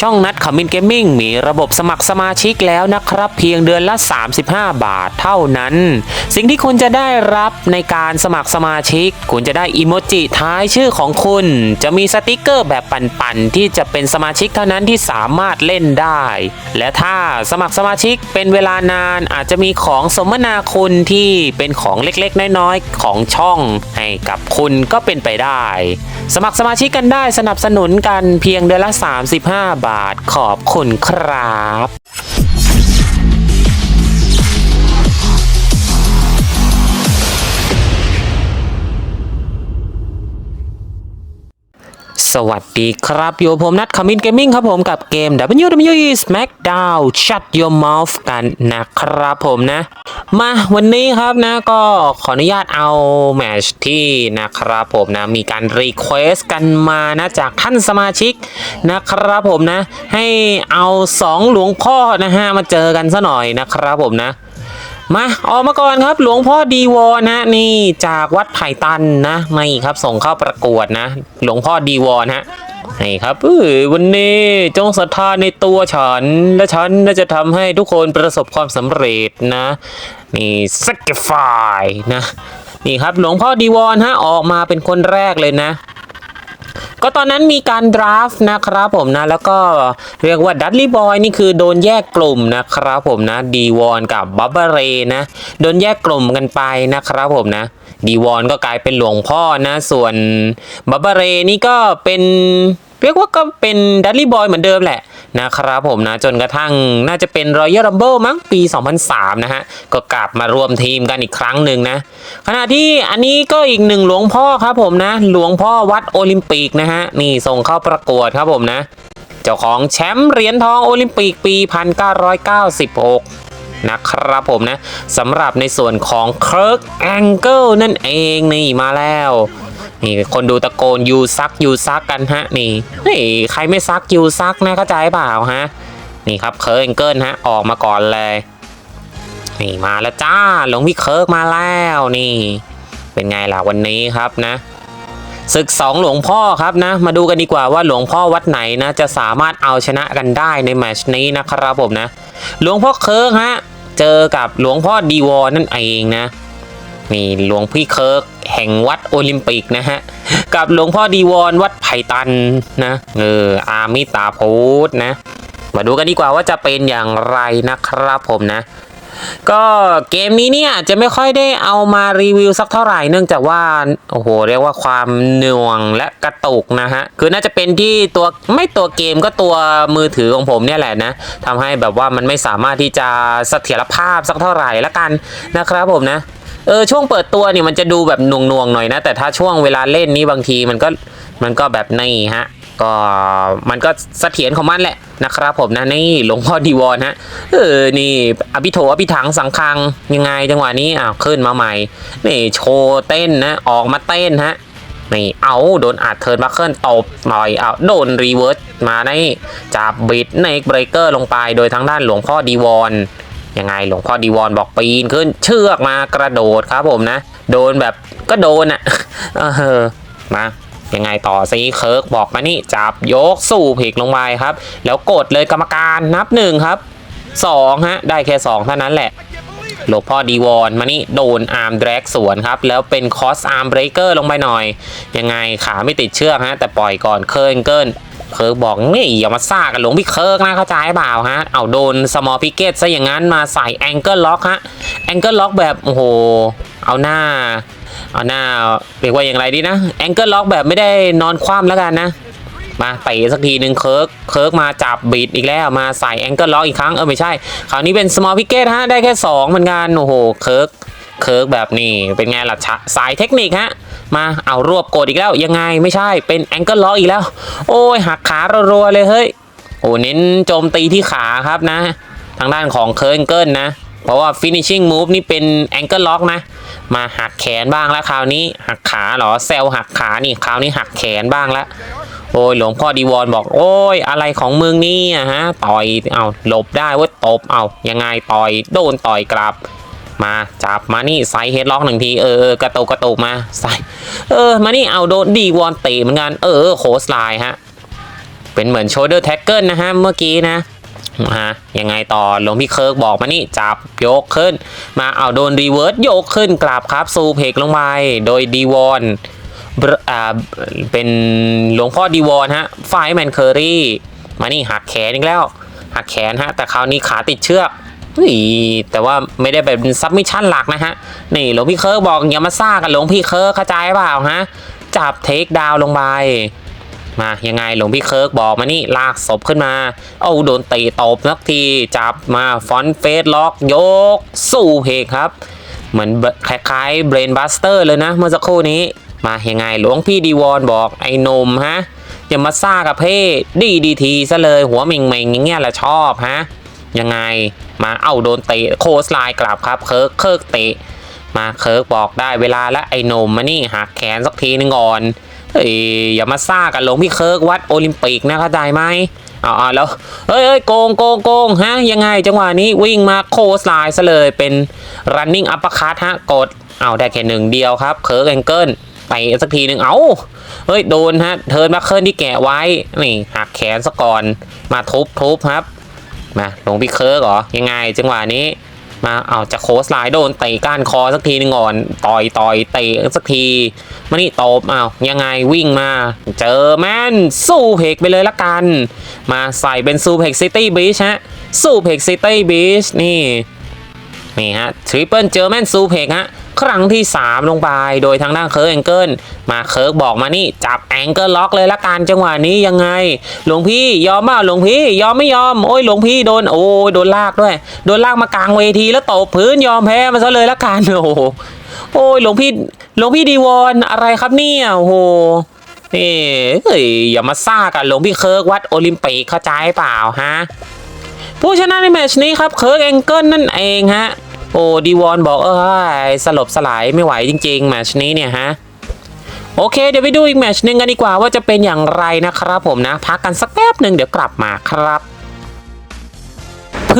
ช่องนัดขมินเกมมิ่งมีระบบสมัครสมาชิกแล้วนะครับ เพียงเดือนละ 35 บาทเท่านั้น สิ่งที่คุณจะได้รับในการสมัครสมาชิก คุณจะได้อีโมจิท้ายชื่อของคุณ จะมีสติกเกอร์แบบปั่นๆที่จะเป็นสมาชิกเท่านั้นที่สามารถเล่นได้ และถ้าสมัครสมาชิกเป็นเวลานานอาจจะมีของสมนาคุณที่เป็นของเล็กๆ น้อยๆ ของช่องให้กับคุณก็เป็นไปได้ สมัครสมาชิกกันได้สนับสนุนกันเพียงเดือนละ 35 บาท ขอบคุณครับ สวัสดีครับ อยู่กับผมนัดคามินเกมมิ่งครับผมกับเกม WWE SmackDown Shut Your Mouth กันนะครับผมนะ มาวันนี้ครับนะก็ขออนุญาตเอาแมชที่นะครับผมนะ มีการรีเควสกันมานะจากท่านสมาชิกนะครับผมนะ ให้เอาสองหลวงพ่อนะฮะมาเจอกันซะหน่อยนะครับผมนะ มาออกมาก่อนครับหลวงพ่อดีวอนะนี่จากวัดไผ่ตันนะนี่ครับส่งเข้าประกวดนะ หลวงพ่อดีวอนะนี่ครับเออวันนี้จงศรัทธาในตัวฉัน และฉันน่าจะทำให้ทุกคนประสบความสำเร็จนะนี่สักฟายนะนี่ครับหลวงพ่อดีวอนฮะออกมาเป็นคนแรกเลยนะ ก็ตอนนั้นมีการดราฟต์นะครับผมนะ แล้วก็เรียกว่าดัตลี่บอยนี่คือโดนแยกกลุ่มนะครับผมนะดีวอนกับบับเบเรนะ โดนแยกกลุ่มกันไปนะครับผมนะดีวอนก็กลายเป็นหลวงพ่อนะ ส่วนบับเบเรนี่ก็เป็นเรียกว่าก็เป็นดัตลี่บอยเหมือนเดิมแหละ นะครับผมนะจนกระทั่งน่าจะเป็นรอยัลรัมเบิลมั้งปี 2003 นะฮะ ก็กลับมารวมทีมกันอีกครั้งหนึ่งนะ ขณะที่อันนี้ก็อีกหนึ่งหลวงพ่อครับผมนะ หลวงพ่อวัดโอลิมปิกนะฮะ นี่ส่งเข้าประกวดครับผมนะ เจ้าของแชมป์เหรียญทองโอลิมปิกปี 1996นะครับผมนะสำหรับในส่วนของเคิร์กแองเกิลนั่นเองนี่มาแล้ว นี่คนดูตะโกนยูซักยูซักกันฮะนี่ใครไม่ซักยูซักนะเข้าใจเปล่าฮะนี่ครับเคิร์กแองเกิลฮะออกมาก่อนเลยนี่มาแล้วจ้าหลวงพี่เคิร์กมาแล้วนี่ เป็นไงล่ะวันนี้ครับนะศึกสองหลวงพ่อครับนะ มาดูกันดีกว่าว่าหลวงพ่อวัดไหนนะ จะสามารถเอาชนะกันได้ในแมชนี้นะครับผมนะ หลวงพ่อเคิร์กฮะเจอกับหลวงพ่อดีวอนั่นเองนะ นี่หลวงพี่เคิร์กแห่งวัดโอลิมปิกนะฮะ กับหลวงพ่อดีวอนวัดไผ่ตันนะเอออามิตาพูดนะ มาดูกันดีกว่าว่าจะเป็นอย่างไรนะครับผมนะก็เกมนี้เนี่ยจะไม่ค่อยได้เอามารีวิวสักเท่าไหร่เนื่องจากว่าโอ้โหเรียกว่าความหน่วงและกระตุกนะฮะคือน่าจะเป็นที่ตัวไม่ตัวเกมก็ตัวมือถือของผมเนี่ยแหละนะทำให้แบบว่ามันไม่สามารถที่จะเสถียรภาพสักเท่าไหร่ละกันนะครับผมนะ เออช่วงเปิดตัวเนี่ยมันจะดูแบบหน่วงๆหน่อยนะ แต่ถ้าช่วงเวลาเล่นนี้บางทีมันก็มันก็แบบนี่ฮะ ก็มันก็เสถียรของมันแหละนะครับผมนะนี่หลวงพ่อดีวอนฮะเออนี่อภิโถอภิถังสังคังยังไงจังหวะนี้อ้าวขึ้นมาใหม่นี่โชว์เต้นนะออกมาเต้นฮะนี่เอาโดนอัดเทิร์นบัคเคิลตบหน่อยเอาโดนรีเวิร์สมาในจับบิดในเบรกเกอร์ลงไปโดยทางด้านหลวงพ่อดีวอน ยังไงหลวงพ่อดีวอนบอกปีนขึ้นเชือกมากระโดดครับผมนะ โดนแบบก็โดนอะเออมายังไงต่อซีเคิร์กบอกมานี่จับยกสู้เพกลงไปครับ แล้วกดเลยกรรมการนับหนึ่งครับสองฮะได้แค่สองเท่านั้นแหละหลวงพ่อดีวอนมานี่โดนอาร์มแดรกสวนครับ แล้วเป็นคอสอาร์มเบรกเกอร์ลงไปหน่อย ยังไงขาไม่ติดเชือกฮะ แต่ปล่อยก่อนเคิร์นเกิล เคิร์กบอกนี่อย่ามาซ่ากันหลวงพี่เคิร์กนะเข้าใจเปล่าฮะเอาโดนสมอลพิกเกตซะอย่างนั้นมาใส่แองเกิลล็อกฮะแองเกิลล็อกแบบโอ้โหเอาหน้า เอาหน้าเรียกว่าอย่างไรดีนะแองเกิลล็อกแบบไม่ได้นอนคว่ำแล้วกันนะมาเตะสักทีหนึ่งเคิร์กเคิร์กมาจับบีดอีกแล้วมาใส่แองเกิลล็อกอีกครั้งเออไม่ใช่คราวนี้เป็นสมอลพิกเกตฮะได้แค่ 2 เหมือนกันโอ้โหเคิร์ก เคิร์กแบบนี้เป็นไงล่ะสายเทคนิคฮะมาเอารวบกดอีกแล้วยังไงไม่ใช่เป็นแองเกิลล็อกอีกแล้ว โอ้ยหักขารัวๆเลยเฮ้ยโอ้เน้นโจมตีที่ขาครับนะ ทางด้านของเคิร์นเกิลนะเพราะว่า finishing move นี่เป็น ankle lock นะ มาหักแขนบ้างแล้วคราวนี้หักขาเหรอเซลหักขานี่คราวนี้หักแขนบ้างแล้วโอ้ยหลวงพ่อดีวอนบอกโอ้ยอะไรของมึงนี่ฮะต่อยเอาหลบได้ว่าตบเอายังไงต่อยโดนต่อยกลับ มาจับมานี่ใส่เฮดล็อกหนึ่งทีเออกระตุกกระตุกมาใส่เออมานี่เอาโดนดีวอนเตะเหมือนกันเออโคสไลน์ฮะเป็นเหมือนโชเดอร์แท็กเกิลนะฮะเมื่อกี้นะฮะยังไงต่อหลวงพี่เคิร์กบอกมานี่จับยกขึ้น มาเอาโดนรีเวิร์สโยกขึ้นกลับครับซูเพกลงไปโดยดีวอนอ่าเป็นหลวงพ่อดีวอนฮะไฟแมนเคอรี่มานี่หักแขนอีกแล้ว หักแขนฮะแต่คราวนี้ขาติดเชือก เฮ้ยแต่ว่าไม่ได้แบบซับมิชชั่นหลักนะฮะ นี่หลวงพี่เคิร์กบอกอย่ามาซ่ากันหลวงพี่เคิร์กเข้าใจเปล่าฮะ จับเทคดาวลงไป มายังไงหลวงพี่เคิร์กบอกมานี่ลากศพขึ้นมา เอาโดนตีตบนักที จับมาฟอนเฟสล็อกยก สู้เพกครับ เหมือนคล้ายๆเบรนบัสเตอร์เลยนะ เมื่อสักครู่นี้ มายังไงหลวงพี่ดีวอนบอกไอ้นมฮะอย่ามาซ่ากับเพ่ดีดีทีซะเลยหัวเหม่งเม่งๆอย่างเงี้ยแหละชอบฮะ ยังไงมาเอาโดนเตะโคสไลน์กลับครับเคิร์กเคิร์กเตะ มาเคิร์กบอกได้เวลาแล้วไอ้นมมานี่หักแขนสักทีนึงก่อนเฮ้ยอย่ามาซ่ากันหลงพี่เคิร์กวัดโอลิมปิกนะเข้าใจไหมเอาเอาแล้วเฮ้ยเฮ้ยโกงโกงโกงฮะยังไงจังหวะนี้วิ่งมาโคสไลน์ซะเลยเป็น running uppercut ฮะกดเอาได้แค่หนึ่งเดียวครับเคิร์กแองเกิลไปสักทีหนึ่งเอาเฮ้ย โดนฮะ เทิร์นบัคเคิลที่แกะไว้ นี่หักแขนซะก่อน มาทุบทุบครับ มาหลวงพี่เคิร์กเหรอ ยังไงจังหวะนี้ มาเอาจะโคสไลด์โดนเตะก้านคอสักทีหนึงก่อน ต่อยต่อยเตะสักทีมานี่ตบเอายังไงวิ่งมา เจอแมนสู้เพกไปเลยละกัน มาใส่เป็นซูเพกซิตี้บีชฮะสู้เพกซิตี้บีชนี่นี่ฮะทริปเปิลเจอแมนซูเพกฮะ ครั้งที่ 3 ลงไป โดยทางด้านเคิร์กแองเกิลมาเคิร์กบอกมานี่จับแองเกิลล็อกเลยละกันจังหวะนี้ยังไง หลวงพี่ยอมเปล่าหลวงพี่ยอมไม่ยอมโอ้ยหลวงพี่โดนโอ้ยโดนลากด้วย โดนลากมากลางเวทีแล้วตบพื้นยอมแพ้มาซะเลยละกันโอ้โหโอ้ยหลวงพี่หลวงพี่ดีวอนอะไรครับเนี่ยโอ้โหนี่เฮ้ยอย่ามาซ่ากันหลวงพี่เคิร์กวัดโอลิมปิกเข้าใจเปล่าฮะผู้ชนะในแมตชนี้ครับเคิร์กแองเกิลนั่นเองฮะ โอ้ดีวอนบอกเออสลบสลายไม่ไหวจริงๆแมชนี้เนี่ยฮะโอเคเดี๋ยวไปดูอีกแมชหนึ่งกันดีกว่าว่าจะเป็นอย่างไรนะครับผมนะ พักกันสักแป๊บหนึ่งเดี๋ยวกลับมาครับ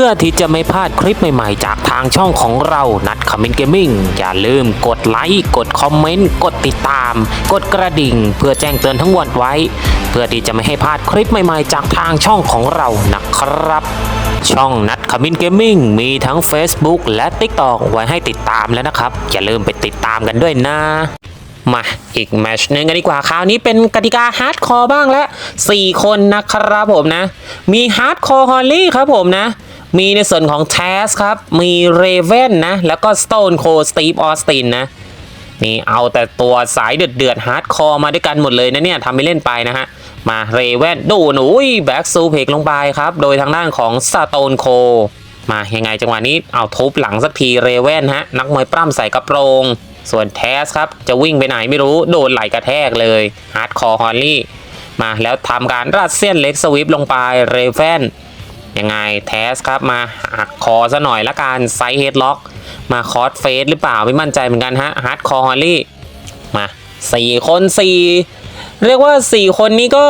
พื่อที่จะไม่พลาดคลิปใหม่ๆ จากทางช่องของเรานัดคอมเมนต์เกมมิ่งอย่าลืมกดไลค์กดคอมเมนต์กดติดตาม กดกระดิ่ง เพื่อแจ้งเตือนทั้งวันไว้ เพื่อที่จะไม่ให้พลาดคลิปใหม่ๆ จากทางช่องของเรานะครับ ช่องนัดคอมเมนต์เกมมิ่งมีทั้ง Facebook และ TikTok ไว้ให้ติดตามแล้วนะครับ อย่าลืมไปติดตามกันด้วยนะมาอีกแมชหนึ่งกันดีกว่าคราวนี้เป็นกติกาฮาร์ดคอร์บ้างแล้ว4คนนะครับผมนะ มีฮาร์ดคอร์ฮอลลี่ครับผมนะ มีในส่วนของแทสครับ มีเรเวนนะ แล้วก็สโตนโคสตีฟออสตินนะ นี่เอาแต่ตัวสายเดือดเดือดฮาร์ดคอร์มาด้วยกันหมดเลยนะเนี่ยทำไม่เล่นไปนะฮะ มาเรเวนดูหนุยแบ็กซูเพกลงไปครับ โดยทางด้านของสโตนโค มายังไงจังหวะนี้เอาทุบหลังสักทีเรเวนฮะ นักมวยปล้ำใส่กระโปรง ส่วนแทสครับ จะวิ่งไปไหนไม่รู้โดนไหลกระแทกเลยฮาร์ดคอร์ฮอลลี่มาแล้วทำการรัดเส้นเล็กสวิปลงไปเรเวน ยังไงแทสครับมาหักคอซะหน่อยละกันไซเฮดล็อก มาคอสเฟสหรือเปล่าไม่มั่นใจเหมือนกันฮะฮาร์ดคอร์ฮอลลี่มาสี่คนสี่เรียกว่าสี่คนนี้ก็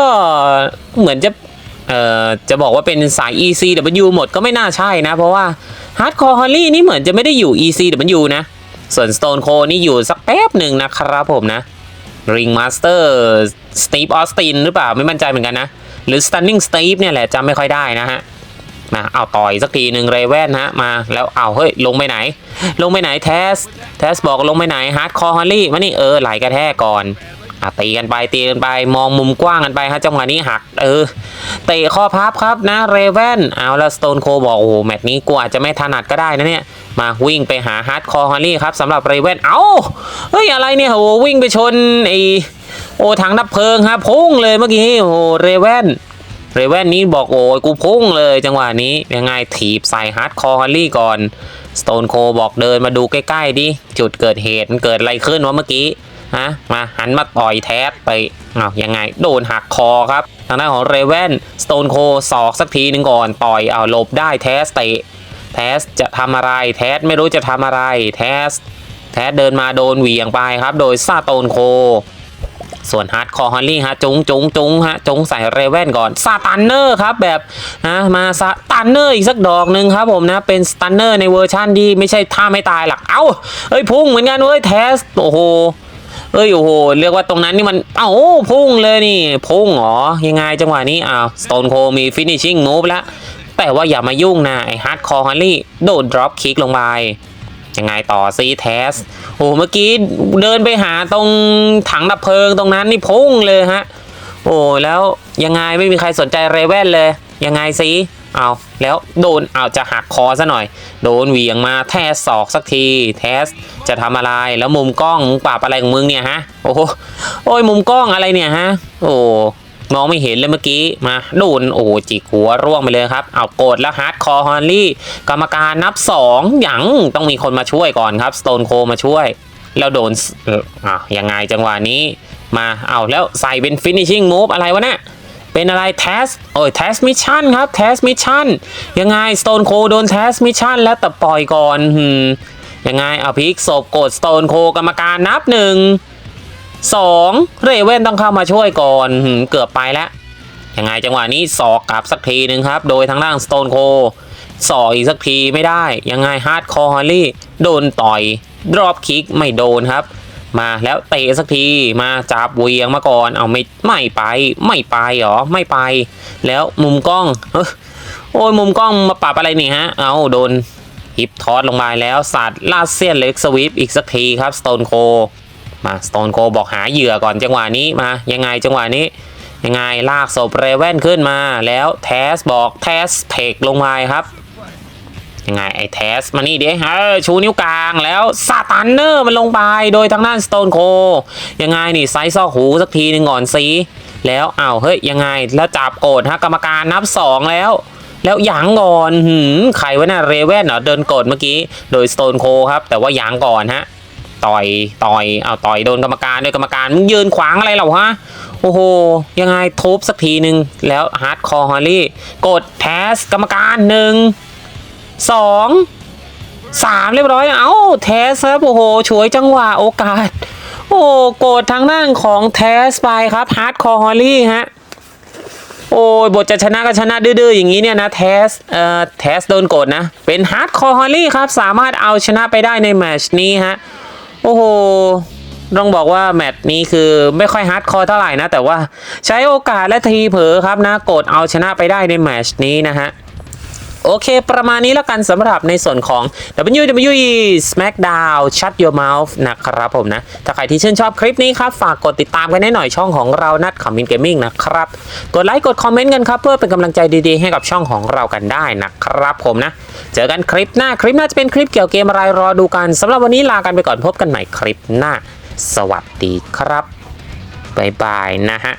เหมือนจะเอ่อจะบอกว่าเป็นสาย ECW หมดก็ไม่น่าใช่นะ เพราะว่า Hardcore Holly นี่เหมือนจะไม่ได้อยู่ ECW นะ ส่วน Stone Cold นี่อยู่สักแป๊บหนึ่งนะครับผมนะ Ring Master Steve Austin หรือเปล่าไม่มั่นใจเหมือนกันนะ หรือ Stunning Steve เนี่ยแหละจำไม่ค่อยได้นะฮะ มาเอาต่อยสักทีหนึ่งเรเวนฮะมาแล้วเอาเฮ้ยลงไปไหน ลงไปไหนแทสแทสบอกลงไปไหนฮาร์ดคอร์ฮอลลี่มานี่เออไหลกระแทกก่อนอะตีกันไปตีกันไปมองมุมกว้างกันไปฮะจังหวะนี้หักเออเตะข้อพับครับนะเรเวนเอาแล้วสโตนโคบอกโอ้โหแมตช์นี้กูอาจะไม่ถนัดก็ได้นะเนี่ยมาวิ่งไปหาฮาร์ดคอร์ฮอลลี่ครับสำหรับเรเวนเอ้าเฮ้ยอะไรเนี่ยโอ้วิ่งไปชนไอโอ้ถังดับเพลิงฮะพุ่งเลยเมื่อกี้โอ้เรเวน เรเวนนี้บอกโอ้ยกูพุ่งเลยจังหวะนี้ยังไงถีบใส่ฮาร์ดคอร์ฮัลลี่ก่อนสโตนโคบอกเดินมาดูใกล้ๆดิจุดเกิดเหตุมันเกิดอะไรขึ้นวะเมื่อกี้ฮะมาหันมาต่อยแทสไปอ้าวยังไงโดนหักคอครับ ทางด้านของเรเวนสโตนโคสอกสักทีหนึ่งก่อนต่อยเอาหลบได้แทสเตะแทสจะทำอะไรแทสไม่รู้จะทำอะไรแทสแทสเดินมาโดนเหวี่ยงไปครับ โดยซาโตนโค ส่วนฮาร์ดคอร์ฮอลลี่ฮะจุงจุงจุงฮะจุงใส่เรเว่นก่อนซาตันเนอร์ครับแบบนะมาซาตันเนอร์อีกสักดอกหนึ่งครับผมนะเป็นสตันเนอร์ในเวอร์ชั่นที่ไม่ใช่ท่าไม่ตายหรอกเอ้าเอ้ยพุ่งเหมือนกันเว้ยเทสโอ้โหเอ้ยโอ้โหเรียกว่าตรงนั้นนี่มันเอ้าพุ่งเลยนี่ พุ่งเหรอยังไงจังหวะนี้อ้าวสโตนโคมีฟินิชชิ่งมูฟแล้วแต่ว่าอย่ามายุ่งนะไอฮาร์ดคอร์ฮันลี่โดดดรอปคิกลงไป ยังไงต่อซีเทสโอ้เมื่อกี้เดินไปหาตรงถังดับเพลิงตรงนั้นนี่พุ่งเลยฮะ โอ้แล้วยังไงไม่มีใครสนใจเรเว่นเลย ยังไงสิเอาแล้วโดนเอาจะหักคอซะหน่อย โดนเหวี่ยงมาแทสศอกสักที แทสจะทำอะไรแล้วมุมกล้องมึงปรับอะไรของมึงเนี่ยฮะ โอ้โหโอ้ยมุมกล้องอะไรเนี่ยฮะ โอ้ มองไม่เห็นเลยเมื่อกี้มาโดนโอ้จิกหัวร่วงไปเลยครับ เอาโกดแล้วฮาร์ดคอร์ฮอนลี่กรรมการนับสองอย่างต้องมีคนมาช่วยก่อนครับสโตนโคมาช่วย แล้วโดนอ่อะยังไงจังหวะนี้ มาเอาแล้วใส่เป็น finishing move อะไรวะเนี่ยเป็นอะไร test โอ้ย test mission ครับ test mission ยังไง stone cold โดน test mission แล้วแต่ปล่อยก่อนยังไงเอาพิกศพกด stone cold กรรมการนับหนึ่ง สองเรเว่นต้องเข้ามาช่วยก่อนเกือบไปแล้วยังไงจังหวะนี้สอกกลับสักทีหนึ่งครับ โดยทางด้าน Stone c o สอกอีกสักทีไม่ได้ ยังไงฮาร์ดคอร์ฮอลลี่โดนต่อยดรอปคิกไม่โดนครับ มาแล้วเตะสักทีมาจับเวียงมาก่อนเอาไม่ไม่ไป ไม่ไปหรอไม่ไป แล้วมุมกล้องโอ้ยมุมกล้องมาปรับอะไรนี่ฮะ เอาโดนฮิปทอสลงมาแล้วสัตว์ลาเซียนเล็กสวิปอีกสักทีครับ Stone c o มา Stone c o บอกหาเหยื่อก่อนจังหวะนี้มายังไงจังหวะนี้ ยังไงลากศพเรเว่นขึ้นมาแล้วแทสบอกแทสเทคลงมาครับยังไงไอ้แทสมานี่เดี๋ยวเออชูนิ้วกลางแล้วซาตันเนอร์มันลงไปโดยทางด้านสโตนโคยังไงนี่ไซส์ซอกหูสักทีหนึ่งก่อนสิแล้วอ้าวเฮ้ยยังไงแล้วจับโกรธฮะกรรมการนับสองแล้ว แล้วหยางก่อนหืมใครวะน่ะเรเว่นเหรอเดินกดเมื่อกี้ โดยสโตนโคครับ แต่ว่าหยางก่อนฮะ ต่อยต่อยเอาต่อยโดนกรรมการด้วยกรรมการมึงยืนขวางอะไรเหรอฮะโอ้โหยังไงทุบสักทีหนึ่งแล้วฮาร์ดคอร์ฮอลลี่กดแทสกรรมการหนึ่งสองสามเรียบร้อยเอ้าแทสครับโอ้โหฉวยจังหวะโอกาส โอ้กดทางด้านของแทสไปครับฮาร์ดคอร์ฮอลลี่ฮะโอ้ยบทจะชนะก็ชนะดื้อๆอย่างนี้เนี่ยนะเทสเอ่อเทสโดนกดนะ เป็นฮาร์ดคอร์ฮอลลี่ครับ สามารถเอาชนะไปได้ในแมชนี้ฮะ โอ้โห ต้องบอกว่าแมตช์นี้คือไม่ค่อยฮาร์ดคอร์เท่าไหร่นะ แต่ว่าใช้โอกาสและทีเผลอครับนะกดเอาชนะไปได้ในแมตช์นี้นะฮะ โอเค ประมาณนี้แล้วกันสำหรับในส่วนของ WWE SmackDown Shut Your Mouth นะครับผมนะ ถ้าใครที่ชื่นชอบคลิปนี้ครับ ฝากกดติดตามกันให้หน่อยช่องของเรานัดขมินเกมมิ่งนะครับ กดไลค์กดคอมเมนต์กันครับ เพื่อเป็นกำลังใจดีๆ ให้กับช่องของเรากันได้นะครับผมนะ เจอกันคลิปหน้าคลิปหน้าจะเป็นคลิปเกี่ยวเกมอะไรรอดูกันสำหรับวันนี้ลากันไปก่อนพบกันใหม่คลิปหน้า สวัสดีครับบ๊ายบายนะฮะ